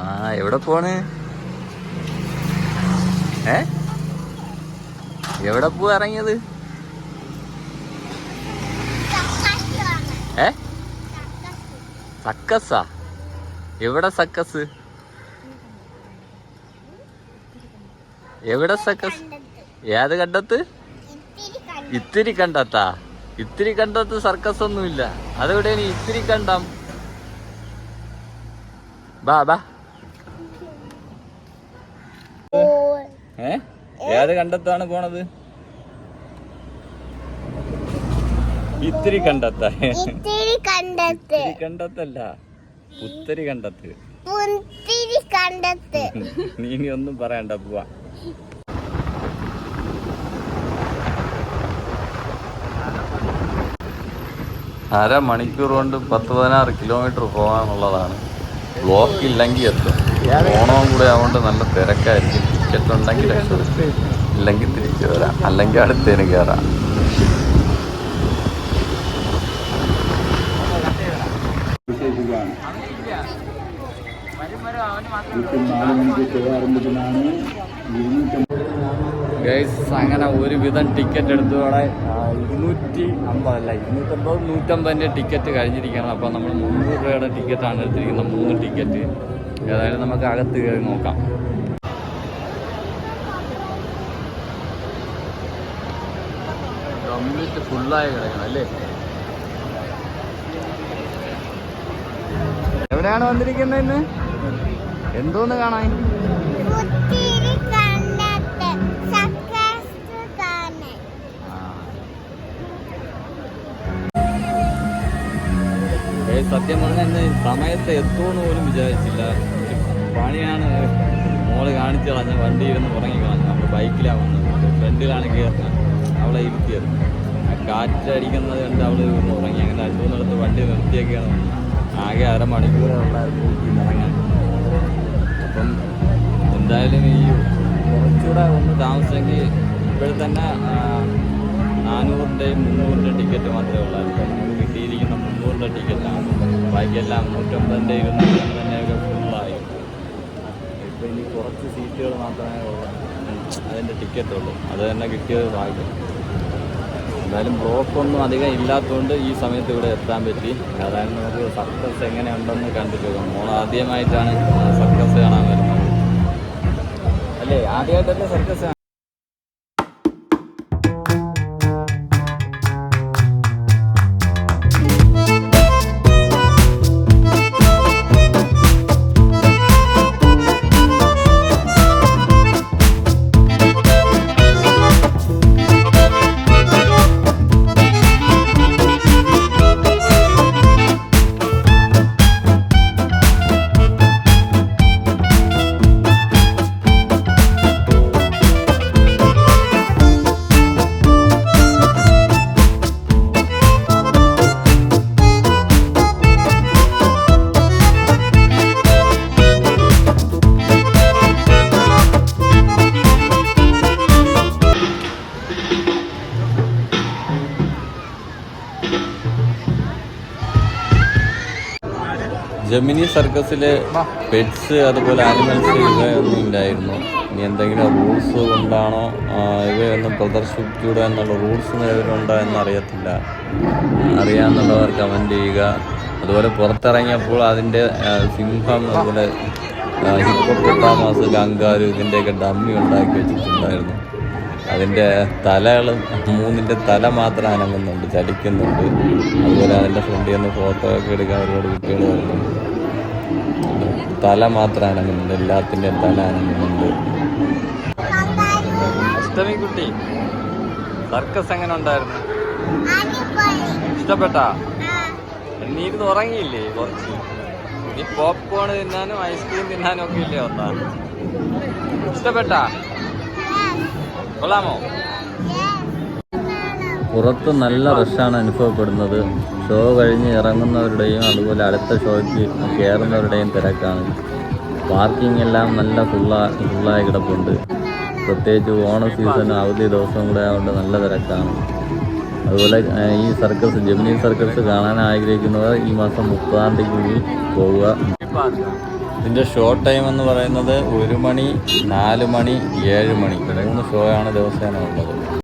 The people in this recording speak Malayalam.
ആ എവിടെ പോണ്? ഏ? എവിടെ പോ ഇറങ്ങിയത്? ഏ? സക്കസാ എവിടെ സക്കസ് എവിടെ സക്കസ് ഏത് കണ്ടത്ത്? ഇത്തിരി കണ്ടത്താ ഇത്തിരി കണ്ടത്ത് സർക്കസ് ഒന്നുമില്ല. അതെവിടെയാണ് ഇത്തിരി കണ്ടം ബാ ബാ. ഏ? ഏത് കണ്ടത്താണ് പോണത്? ഇത്തിരി കണ്ടത്ത. ഇത്തിരി കണ്ടത്ത്. കണ്ടത്തല്ല. ഉത്തരി കണ്ടത്ത്. കണ്ടത്ത്. നീ ഇനി ഒന്നും പറയണ്ട പോവാ. അര മണിക്കൂർ കൊണ്ട് പത്ത് പതിനാറ് കിലോമീറ്റർ പോകാനുള്ളതാണ്. ബ്ലോക്ക് ഇല്ലെങ്കിൽ എത്തും. ഓണവും കൂടെ ആവുകൊണ്ട് നല്ല തിരക്കായിരിക്കും. ടിക്കറ്റ് ഉണ്ടെങ്കിൽ ഇല്ലെങ്കിൽ തിരിച്ചു വരാം. അല്ലെങ്കിൽ അടുത്തേന് കയറാം ഗൈസ് അങ്ങനെ ഒരുവിധം ടിക്കറ്റ് എടുത്തോടെ ഇരുന്നൂറ്റി അല്ല ഇരുന്നൂറ്റമ്പത് നൂറ്റമ്പതിന്റെ ടിക്കറ്റ് കഴിഞ്ഞിരിക്കുകയാണ്. അപ്പോൾ നമ്മൾ മുന്നൂറ് രൂപയുടെ ടിക്കറ്റാണ് എടുത്തിരിക്കുന്നത്. മൂന്ന് ടിക്കറ്റ് ഏതായാലും നമുക്ക് അകത്ത് കയറി നോക്കാം. കംപ്ലീറ്റ് ഫുള്ളായി കിടക്കണം അല്ലേ? എവിടെയാണ് വന്നിരിക്കുന്നത് ഇന്ന്? എന്തോന്ന് കാണാൻ? സത്യം പറഞ്ഞാൽ സമയത്ത് എത്തുമെന്ന് പോലും വിചാരിച്ചില്ല. ഒരു പണിയാണ് മോൾ കാണിച്ചു കളഞ്ഞ വണ്ടി ഇരുന്ന് ഉറങ്ങി കളഞ്ഞു. നമ്മൾ ബൈക്കിലാണ് വന്നത്. ഫ്രണ്ടിലാണ് കയറുന്നത് അവളെ ഇരുത്തിയത്. കാറ്റടിക്കുന്നത് കണ്ട് അവൾ ഉറങ്ങി. അങ്ങനെ അല്പം നടത്ത് വണ്ടി നിർത്തിയൊക്കെയാണ് ആകെ അരമണിക്കൂറേ ഇറങ്ങാൻ അപ്പം എന്തായാലും ഈ കുറച്ചുകൂടെ ഒന്ന് താമസിച്ചെങ്കിൽ ഇപ്പോഴും തന്നെ നാനൂറിന്റെയും മുന്നൂറിന്റെ ടിക്കറ്റ് മാത്രമേ ഉള്ളായിരുന്നു. നമുക്ക് കിട്ടിയിരിക്കുന്ന മുന്നൂറിന്റെ ടിക്കറ്റാണ്. ബാക്കിയെല്ലാം നൂറ്റമ്പതിന്റെ ഇരുന്നൂറ്റമ്പതിന്റെയൊക്കെ ഫുള്ളായി ഇപ്പോൾ ഇനി കുറച്ച് സീറ്റുകൾ മാത്രമേ ഉള്ളൂ. അതിന്റെ ടിക്കറ്റ് ഉള്ളൂ. അത് തന്നെ കിട്ടിയത് ഭാഗ്യം എന്തായാലും ബ്ലോക്കൊന്നും അധികം ഇല്ലാത്തതുകൊണ്ട് ഈ സമയത്ത് ഇവിടെ എത്താൻ പറ്റി. അതായത് നമുക്ക് സർക്കസ് എങ്ങനെയുണ്ടെന്ന് കണ്ടിട്ട് നമ്മൾ മോൾ ആദ്യമായിട്ടാണ് സർക്കസ് കാണാൻ വരുന്നത്. അല്ലേ? ആദ്യമായിട്ടല്ലേ സർക്കസ് ജമിനി സർക്കസിലെ പെറ്റ്സ് അതുപോലെ ആനിമൽസ് ഇവയൊന്നും ഇല്ലായിരുന്നു. ഇനി എന്തെങ്കിലും റൂൾസ് കൊണ്ടാണോ ഇവയൊന്നും പ്രദർശിപ്പിക്കൂട എന്നുള്ള റൂൾസ് നിലവിലുണ്ടോ എന്നറിയത്തില്ല. അറിയാമെന്നുള്ളവർ കമന്റ് ചെയ്യുക. അതുപോലെ പുറത്തിറങ്ങിയപ്പോൾ അതിന്റെ സിംഹം അതുപോലെ ഹിപ്പോപ്പൊട്ടാമാസ് ഗംഗാരു ഇതിന്റെയൊക്കെ ഡമ്മി ഉണ്ടാക്കി വെച്ചിട്ടുണ്ടായിരുന്നു. അതിന്റെ തലകളും മൂന്നിന്റെ തല മാത്രം അനങ്ങുന്നുണ്ട് ചലിക്കുന്നുണ്ട്. അതുപോലെ അതിന്റെ ഫ്രണ്ടിൽ നിന്ന് ഫോട്ടോ ഒക്കെ എടുക്കാൻ ഒരുപാട് കുട്ടികൾ വരുന്നുണ്ട്. തല മാത്രം അനങ്ങുന്നുണ്ട് എല്ലാത്തിന്റെയും തല അനങ്ങുന്നുണ്ട് അഷ്ടമി കുട്ടി. സർക്കസ് എങ്ങനെ ഉണ്ടായിരുന്നു? ഇഷ്ടപ്പെട്ടാ? നീ ഇരുന്ന് ഉറങ്ങിയില്ലേ കുറച്ച്? നീ പോപ്കോൺ തിന്നാനും ഐസ്ക്രീം തിന്നാനും ഒക്കെ ഇല്ലേ ഒന്നാ ഇഷ്ടപ്പെട്ടാ? കൊള്ളാമോ? പുറത്ത് നല്ല റഷാണ് അനുഭവപ്പെടുന്നത്. ഷോ കഴിഞ്ഞ് ഇറങ്ങുന്നവരുടെയും അതുപോലെ അടുത്ത ഷോയ്ക്ക് കയറുന്നവരുടെയും തിരക്കാണ്. പാർക്കിംഗ് എല്ലാം നല്ല ഫുള്ളായി ഫുള്ളായി കിടപ്പുണ്ട്. പ്രത്യേകിച്ച് ഓണ സീസൺ അവധി ദിവസം കൂടെ ആയതുകൊണ്ട് നല്ല തിരക്കാണ്. അതുപോലെ ഈ സർക്കസ് ജമിനി സർക്കസ് കാണാൻ ആഗ്രഹിക്കുന്നവർ ഈ മാസം മുപ്പതാം തീയതി പോവുക. ഇതിന്റെ ഷോ ടൈം എന്ന് പറയുന്നത് ഒരു മണി നാല് മണി ഏഴ് മണി. മൂന്ന് ഷോ ആണ് ദിവസേന ഉള്ളത്.